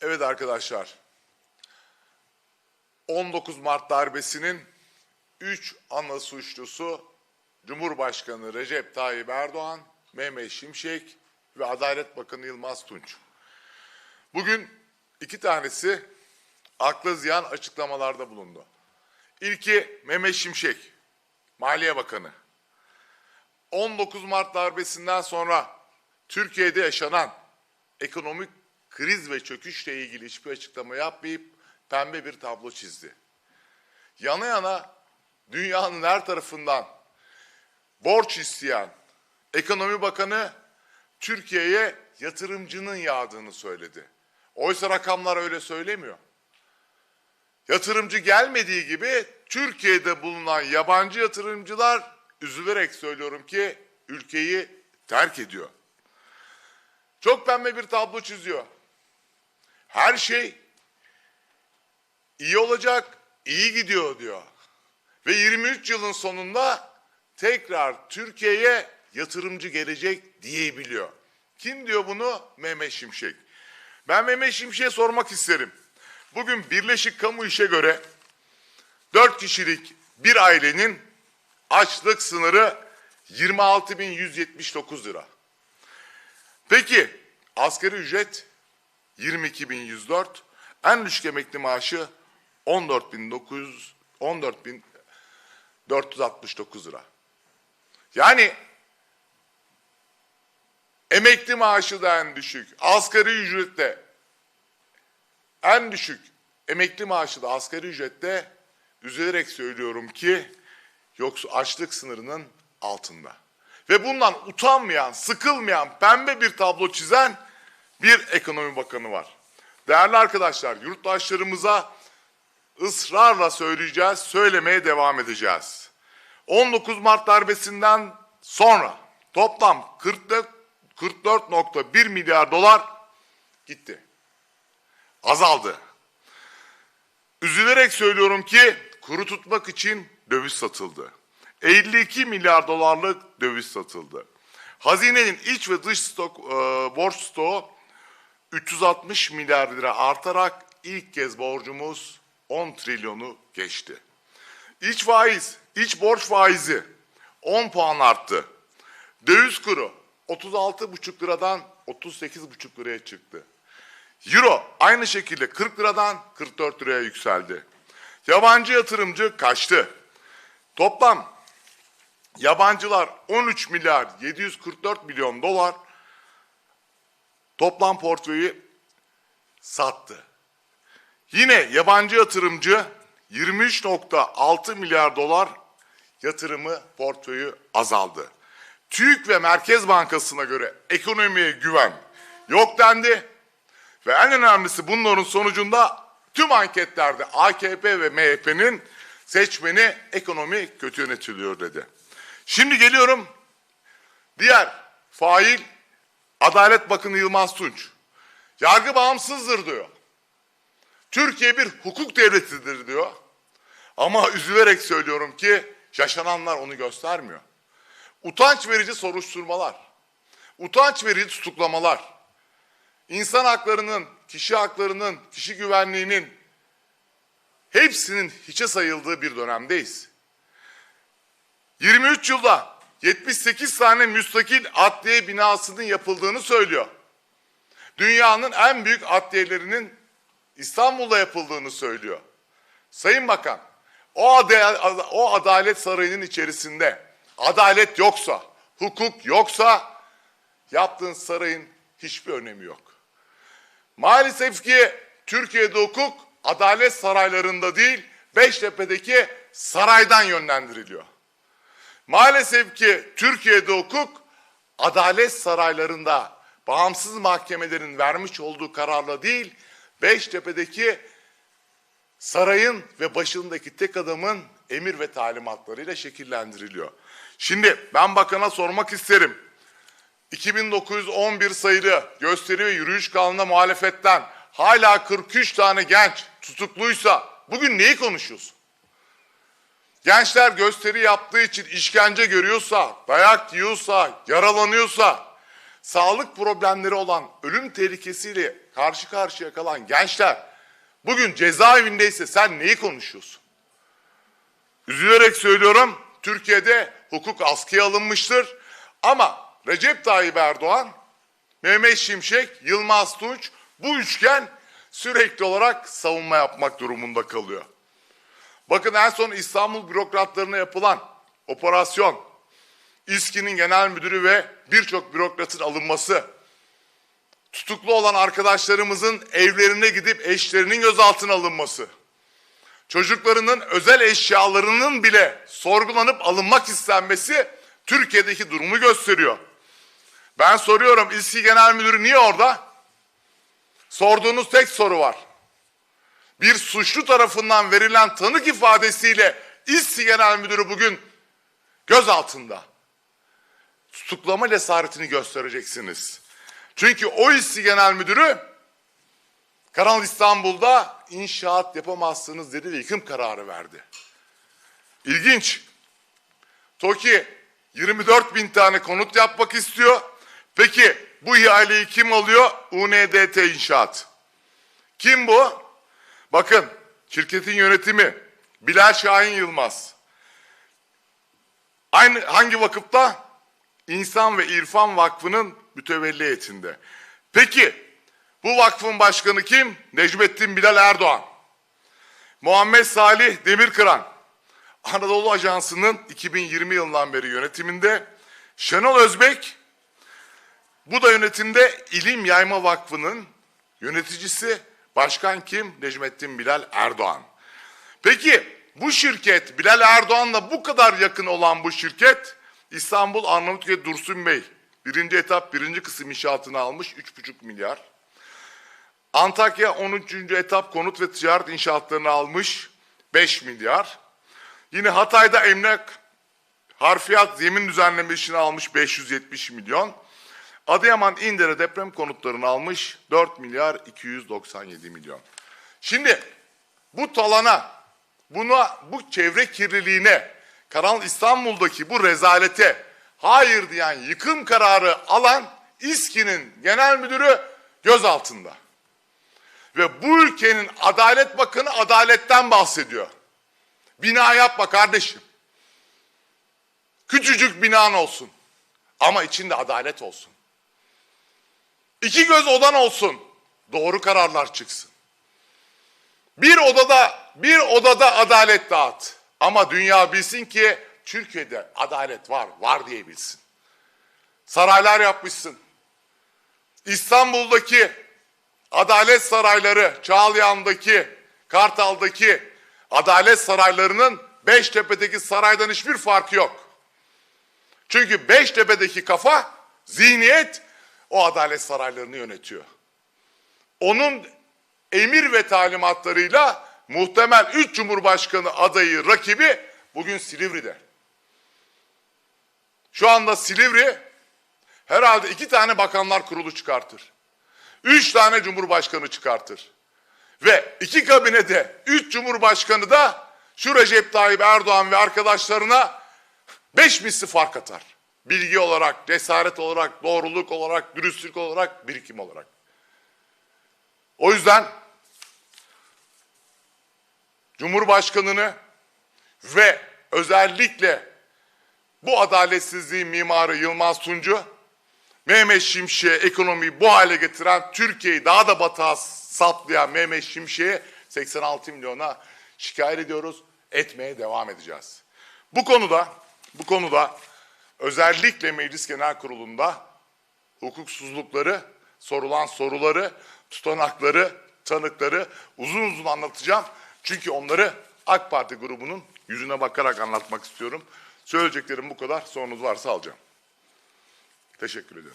Evet arkadaşlar. 19 Mart darbesinin 3 ana suçlusu Cumhurbaşkanı Recep Tayyip Erdoğan, Mehmet Şimşek ve Adalet Bakanı Yılmaz Tunç. Bugün iki tanesi akla ziyan açıklamalarda bulundu. İlki Mehmet Şimşek, Maliye Bakanı. 19 Mart darbesinden sonra Türkiye'de yaşanan ekonomik kriz ve çöküşle ilgili hiçbir açıklama yapmayıp pembe bir tablo çizdi. Yana yana dünyanın her tarafından borç isteyen ekonomi bakanı Türkiye'ye yatırımcının yağdığını söyledi. Oysa rakamlar öyle söylemiyor. Yatırımcı gelmediği gibi Türkiye'de bulunan yabancı yatırımcılar üzülerek söylüyorum ki ülkeyi terk ediyor. Çok pembe bir tablo çiziyor. Her şey iyi olacak, iyi gidiyor diyor. Ve 23 yılın sonunda tekrar Türkiye'ye yatırımcı gelecek diyebiliyor. Kim diyor bunu? Mehmet Şimşek. Ben Mehmet Şimşek'e sormak isterim. Bugün Birleşik Kamu İş'e göre 4 kişilik bir ailenin açlık sınırı 26.179 lira. Peki asgari ücret 22.104, en düşük emekli maaşı 14.900 14.469 lira. Yani emekli maaşı da en düşük, asgari ücrette en düşük emekli maaşı da asgari ücrette üzülerek söylüyorum ki yoksa açlık sınırının altında. Ve bundan utanmayan, sıkılmayan, pembe bir tablo çizen bir ekonomi bakanı var. Değerli arkadaşlar, yurttaşlarımıza ısrarla söyleyeceğiz, söylemeye devam edeceğiz. 19 Mart darbesinden sonra toplam 44.1 milyar dolar gitti. Azaldı. Üzülerek söylüyorum ki kuru tutmak için döviz satıldı. 52 milyar dolarlık döviz satıldı. Hazinenin iç ve dış stok, e, borç stoğu 360 milyar lira artarak ilk kez borcumuz 10 trilyonu geçti. İç faiz, iç borç faizi 10 puan arttı. Döviz kuru 36,5 liradan 38,5 liraya çıktı. Euro aynı şekilde 40 liradan 44 liraya yükseldi. Yabancı yatırımcı kaçtı. Toplam yabancılar 13 milyar 744 milyon dolar toplam portföyü sattı. Yine yabancı yatırımcı 23.6 milyar dolar yatırımı portföyü azaldı. TÜİK ve Merkez Bankası'na göre ekonomiye güven yok dendi. Ve en önemlisi bunların sonucunda tüm anketlerde AKP ve MHP'nin seçmeni ekonomi kötü yönetiliyor dedi. Şimdi geliyorum diğer fail Adalet Bakanı Yılmaz Tunç. Yargı bağımsızdır diyor. Türkiye bir hukuk devletidir diyor. Ama üzülerek söylüyorum ki yaşananlar onu göstermiyor. Utanç verici soruşturmalar, utanç verici tutuklamalar, insan haklarının, kişi haklarının, kişi güvenliğinin hepsinin hiçe sayıldığı bir dönemdeyiz. 23 yılda 78 tane müstakil adliye binasının yapıldığını söylüyor. Dünyanın en büyük adliyelerinin İstanbul'da yapıldığını söylüyor. Sayın Bakan, o, adalet, o adalet sarayının içerisinde adalet yoksa, hukuk yoksa yaptığın sarayın hiçbir önemi yok. Maalesef ki Türkiye'de hukuk adalet saraylarında değil, Beştepe'deki saraydan yönlendiriliyor. Maalesef ki Türkiye'de hukuk adalet saraylarında bağımsız mahkemelerin vermiş olduğu kararla değil, Beştepe'deki sarayın ve başındaki tek adamın emir ve talimatlarıyla şekillendiriliyor. Şimdi ben bakana sormak isterim. 2911 sayılı gösteri ve yürüyüş kanununa muhalefetten hala 43 tane genç tutukluysa bugün neyi konuşuyorsun? Gençler gösteri yaptığı için işkence görüyorsa, dayak yiyorsa, yaralanıyorsa, sağlık problemleri olan, ölüm tehlikesiyle karşı karşıya kalan gençler bugün cezaevindeyse sen neyi konuşuyorsun? Üzülerek söylüyorum, Türkiye'de hukuk askıya alınmıştır. Ama Recep Tayyip Erdoğan, Mehmet Şimşek, Yılmaz Tunç bu üçgen sürekli olarak savunma yapmak durumunda kalıyor. Bakın en son İstanbul bürokratlarına yapılan operasyon, İSKİ'nin genel müdürü ve birçok bürokratın alınması, tutuklu olan arkadaşlarımızın evlerine gidip eşlerinin gözaltına alınması, çocuklarının özel eşyalarının bile sorgulanıp alınmak istenmesi Türkiye'deki durumu gösteriyor. Ben soruyorum İSKİ Genel Müdürü niye orada? Sorduğunuz tek soru var. Bir suçlu tarafından verilen tanık ifadesiyle İSKİ Genel Müdürü bugün gözaltında. Tutuklama cesaretini göstereceksiniz. Çünkü o İSKİ Genel Müdürü Kanal İstanbul'da inşaat yapamazsınız dedi ve yıkım kararı verdi. İlginç. TOKİ 24 bin tane konut yapmak istiyor. Peki bu ihaleyi kim alıyor? UNDT İnşaat. Kim bu? Bakın şirketin yönetimi Bilal Şahin Yılmaz. Aynı hangi vakıfta? İnsan ve İrfan Vakfı'nın mütevelliyetinde. Peki bu vakfın başkanı kim? Necmettin Bilal Erdoğan. Muhammed Salih Demirkıran. Anadolu Ajansı'nın 2020 yılından beri yönetiminde. Şenol Özbek, bu da yönetimde İlim Yayma Vakfı'nın yöneticisi. Başkan kim? Necmettin Bilal Erdoğan. Peki bu şirket, Bilal Erdoğan'la bu kadar yakın olan bu şirket, İstanbul Arnavutköy Dursun Bey, birinci etap birinci kısım inşaatını almış 3,5 milyar. Antakya 13. etap konut ve ticaret inşaatlarını almış 5 milyar. Yine Hatay'da emlak harfiyat zemin düzenleme işini almış 570 milyon. Adıyaman İndere deprem konutlarını almış 4 milyar 297 milyon. Şimdi bu talana, buna, bu çevre kirliliğine, Kanal İstanbul'daki bu rezalete hayır diyen yıkım kararı alan İSKİ'nin genel müdürü gözaltında. Ve bu ülkenin Adalet Bakanı adaletten bahsediyor. Bina yapma kardeşim. Küçücük binan olsun. Ama içinde adalet olsun. İki göz odan olsun. Doğru kararlar çıksın. Bir odada bir odada adalet dağıt. Ama dünya bilsin ki Türkiye'de adalet var, var diye bilsin. Saraylar yapmışsın. İstanbul'daki adalet sarayları, Çağlayan'daki, Kartal'daki adalet saraylarının Beştepe'deki saraydan hiçbir farkı yok. Çünkü Beştepe'deki kafa, zihniyet o adalet saraylarını yönetiyor. Onun emir ve talimatlarıyla muhtemel 3 Cumhurbaşkanı adayı rakibi bugün Silivri'de. Şu anda Silivri herhalde iki tane bakanlar kurulu çıkartır. Üç tane cumhurbaşkanı çıkartır. Ve iki kabinede üç cumhurbaşkanı da şu Recep Tayyip Erdoğan ve arkadaşlarına beş misli fark atar. Bilgi olarak, cesaret olarak, doğruluk olarak, dürüstlük olarak, birikim olarak. O yüzden Cumhurbaşkanını ve özellikle bu adaletsizliğin mimarı Yılmaz Tuncu, Mehmet Şimşek'e ekonomiyi bu hale getiren, Türkiye'yi daha da batağa saplayan Mehmet Şimşek'e 86 milyona şikayet ediyoruz, etmeye devam edeceğiz. Bu konuda, bu konuda özellikle Meclis Genel Kurulu'nda hukuksuzlukları, sorulan soruları, tutanakları, tanıkları uzun uzun anlatacağım. Çünkü onları AK Parti grubunun yüzüne bakarak anlatmak istiyorum. Söyleyeceklerim bu kadar. Sorunuz varsa alacağım. Teşekkür ediyorum.